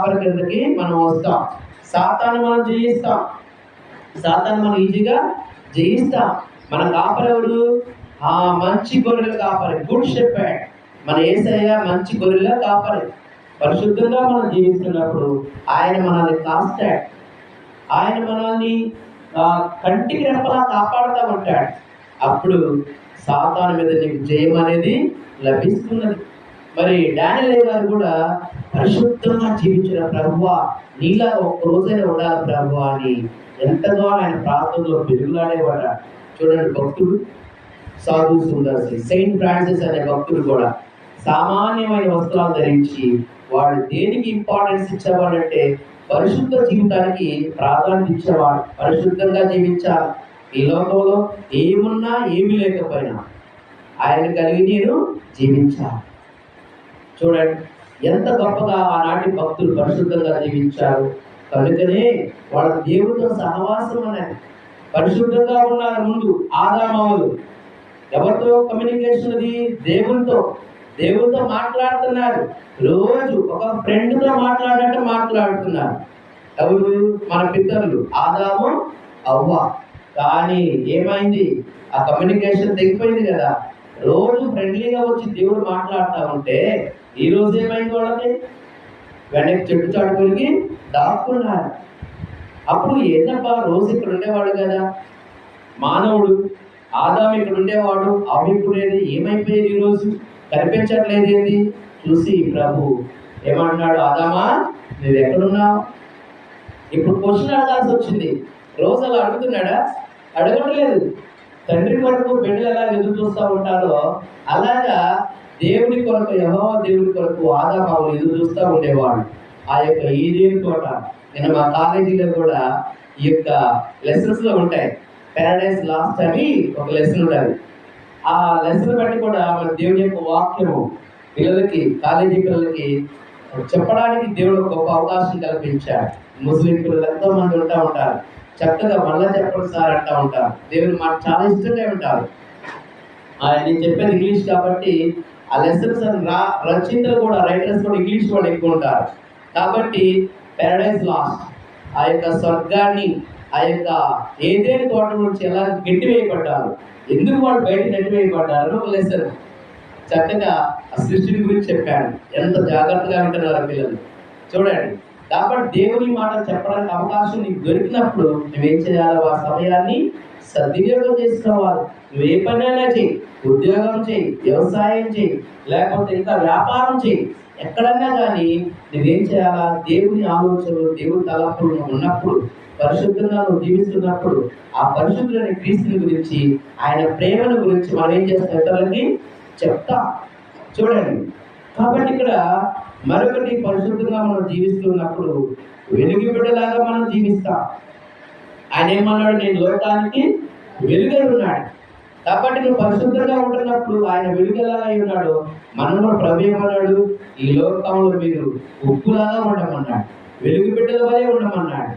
కాపరి కిందకి మనం వస్తాం. సాతాను మనం జయిస్తాం. సాతాను మనం ఈజీగా జయిస్తాం. మన కాపరి ఎవరు ఆ మంచి గొర్రెల కాపరి. Good shepherd. మన ఏసయ్య మంచి గొర్రెల కాపరి. పరిశుద్ధంగా మనం జీవిస్తున్నప్పుడు ఆయన మనల్ని కాస్తాడు. ఆయన మనల్ని కంటికి రెప్పలా కాపాడుతూ ఉంటాడు. అప్పుడు సాతాను మీద నీకు జయం అనేది లభిస్తున్నది. మరి డానియల్ గారు కూడా పరిశుద్ధంగా జీవించిన ప్రభు నీలా ఒక్క రోజైనా ఉండాలి ప్రభు అని ఎంతగా ఆయన ప్రాంతంలో పెరుగులాడేవాడ చూడండి భక్తుడు సాధు సుందర్సి సెయింట్ ఫ్రాన్సిస్ అనే భక్తుడు కూడా సామాన్యమైన వస్త్రాలు ధరించి వాడు దేనికి ఇంపార్టెన్స్ ఇచ్చేవాడంటే పరిశుద్ధ జీవితానికి ప్రాధాన్యత ఇచ్చేవాడు. పరిశుద్ధంగా జీవించాలి. ఈ లోకంలో ఏమున్నా ఏమి లేకపోయినా ఆయన కలిగి నేను జీవించాలి. చూడండి. ఎంత గొప్పగా ఆనాటి భక్తులు పరిశుద్ధంగా జీవించారు. కనుకనే వాళ్ళ దేవుడితో సహవాసం అనేది పరిశుద్ధంగా ఉన్నారు ముందు ఆదామావులు. ఎవరితో కమ్యూనికేషన్ అది? దేవునితో. దేవునితో మాట్లాడుతున్నారు. రోజు ఒక ఫ్రెండ్తో మాట్లాడటం మాట్లాడుతున్నారు. ఎవరు? మన పితరులు. ఆదాము అవ్వ. కానీ ఏమైంది? ఆ కమ్యూనికేషన్ తెగిపోయింది కదా. రోజు ఫ్రెండ్లీగా వచ్చి దేవుడు మాట్లాడుతూ ఉంటే ఈ రోజు ఏమైంది వాళ్ళకి? వెనక్కి చెట్టు చాటుకునికి దాక్కున్నారు. అప్పుడు ఏంటబ్బా రోజు ఇక్కడ ఉండేవాడు కదా? మానవుడు ఆదాం ఇక్కడ ఉండేవాడు అవిప్పుడేది ఏమైపోయేది ఈరోజు కనిపించట్లేదు ఏంది? చూసి ప్రభు ఏమంటున్నాడు ఆదామా నువ్వు ఎక్కడున్నావు ఇప్పుడు క్వశ్చన్ అడగాల్సి వచ్చింది. రోజు అలా అడుగుతున్నాడా? అడగట్లేదు. తండ్రి కొరకు బిడ్డలు ఎలా ఎదురు చూస్తూ ఉంటారో అలాగా దేవుని కొరకు యహో దేవుని కొరకు ఆదామావులు ఎదురు చూస్తూ ఉండేవాడు ఆ యొక్క ఈదేవి తోట నేను మా కాలేజీలో కూడా ఈ యొక్క లెసన్స్లో ఉంటాయి. పారాడైస్ లాస్ట్ అని ఒక లెసన్ ఉండాలి. ఆ లెసన్ బట్టి కూడా మన దేవుని యొక్క వాక్యము పిల్లలకి కాలేజీ పిల్లలకి చెప్పడానికి దేవుడు గొప్ప అవకాశం కల్పించాడు. ముస్లిం పిల్లలు ఎంతో మంది ఉంటా ఉంటారు. చక్కగా మళ్ళా చెప్పండి సార్ అంటా ఉంటారు. దేవుడు మాకు చాలా ఇష్టంగా ఉంటారు నేను చెప్పేది ఇంగ్లీష్ కాబట్టి ఆ లెసన్స్ రా రచయితలు కూడా రైటర్స్ కూడా ఇంగ్లీష్ వాళ్ళు ఎక్కువ ఉంటారు. కాబట్టి పారడైజ్ లాస్ట్ ఆ యొక్క స్వర్గాన్ని ఆ యొక్క ఏదైనా తోట నుంచి ఎలా గట్టివేయబడ్డారు? ఎందుకు వాళ్ళు బయట నెట్టివేయబడ్డారు? అని ఒక లెసన్ చక్కగా ఆ సృష్టిని గురించి చెప్పాడు ఎంత జాగ్రత్తగా ఉంటున్నారు పిల్లలు. చూడండి. కాబట్టి దేవుని మాట చెప్పడానికి అవకాశం నీకు దొరికినప్పుడు నువ్వేం చేయాలి? ఆ సమయాన్ని సద్వినియోగం చేసుకోవాలి. నువ్వు ఏ పనైనా చేయి. ఉద్యోగం చేయి. వ్యవసాయం చేయి. లేకపోతే ఇంకా వ్యాపారం చేయి. ఎక్కడన్నా కానీ నువ్వేం చేయాలా? దేవుని ఆలోచనలు దేవుని తలపులు ఉన్నప్పుడు పరిశుద్ధంగా నువ్వు జీవిస్తున్నప్పుడు ఆ పరిశుద్ధులని క్రీస్తుని గురించి ఆయన ప్రేమను గురించి మనం ఏం చేస్తాం? ఇతరులకి చెప్తా. చూడండి. కాబట్టి ఇక్కడ మరొకటి పరిశుద్ధంగా మనం జీవిస్తున్నప్పుడు వెలుగు బిడ్డలాగా మనం జీవిస్తాం. ఆయన ఏమన్నాడు నేను లోకానికి వెలుగై ఉన్నాడు. కాబట్టి నువ్వు పరిశుద్ధంగా ఉంటున్నప్పుడు ఆయన వెలుగెలాగా అయి ఉన్నాడు. మనం కూడా ప్రభు ఏమన్నాడు ఈ లోకంలో మీరు ఉప్పులాగా ఉండమన్నాడు. వెలుగు బిడ్డల వలె ఉండమన్నాడు.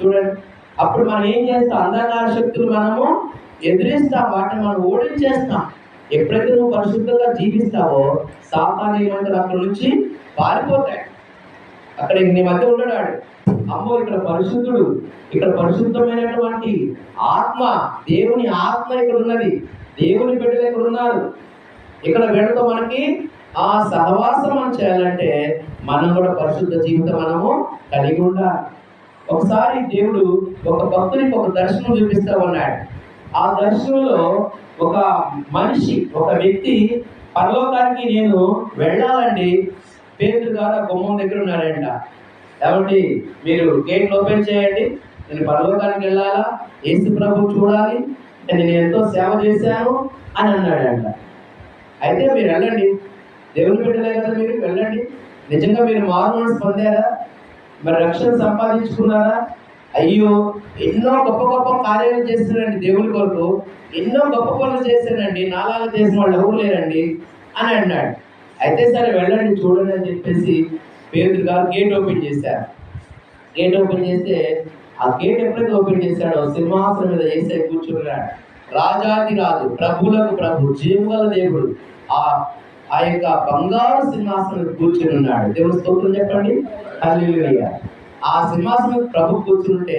చూడండి అప్పుడు మనం ఏం చేస్తాం? అందరి శక్తులు మనము ఎదిరిస్తాం వాటిని మనం ఓడించేస్తాం. ఎప్పుడైతే నువ్వు పరిశుద్ధంగా జీవిస్తావో సాతాను ఏమంటారు అక్కడ నుంచి పారిపోతాయి అక్కడ నీ మధ్య ఉండడాడు అమ్మో ఇక్కడ పరిశుద్ధుడు ఇక్కడ పరిశుద్ధమైనటువంటి ఆత్మ దేవుని ఆత్మ ఇక్కడ ఉన్నది. దేవుని బిడ్డలు ఇక్కడ ఉన్నారు. ఇక్కడ వీళ్ళతో మనకి ఆ సహవాసం మనం చేయాలంటే మనం కూడా పరిశుద్ధ జీవితం మనము కలిగి ఉండాలి. ఒకసారి దేవుడు ఒక భక్తునికి ఒక దర్శనం చూపిస్తా ఉన్నాడు ఆ దర్శనంలో ఒక మనిషి ఒక వ్యక్తి పరలోకానికి నేను వెళ్ళాలండి పేరు ద్వారా ఆ గుమ్మం దగ్గర ఉన్నాడంట. కాబట్టి మీరు గేట్ ఓపెన్ చేయండి. నేను పరలోకానికి వెళ్ళాలా? ఏసు ప్రభు చూడాలి. నేను ఎంతో సేవ చేశాను అని అన్నాడంట. అయితే మీరు వెళ్ళండి. దేవుని బిడ్డలే కదా మీరు? వెళ్ళండి. నిజంగా మీరు మారు మనసు పొందారా? మరి రక్షణ సంపాదించుకున్నారా? అయ్యో ఎన్నో గొప్ప గొప్ప కార్యాలు చేస్తున్నారండి దేవుని కొరకు. ఎన్నో గొప్ప పనులు చేశారండి నాలాగా చేసిన వాళ్ళు ఎవరు లేరండి అని అన్నాడు. అయితే సరే వెళ్ళండి చూడండి అని చెప్పేసి పేదలు గారు గేట్ ఓపెన్ చేశారు. గేట్ ఓపెన్ చేస్తే ఆ గేట్ ఎప్పుడైతే ఓపెన్ చేశాడో సింహాసనం మీద వేసే కూర్చున్నాడు. రాజాది రాజు ప్రభులకు ప్రభు జీవుల దేవుడు. ఆ ఆ యొక్క బంగారు సింహాసనం కూర్చుని ఉన్నాడు. దేవుని స్తోత్రం చెప్పండి. హల్లెలూయా. ఆ సింహాసనం ప్రభు కూర్చుంటే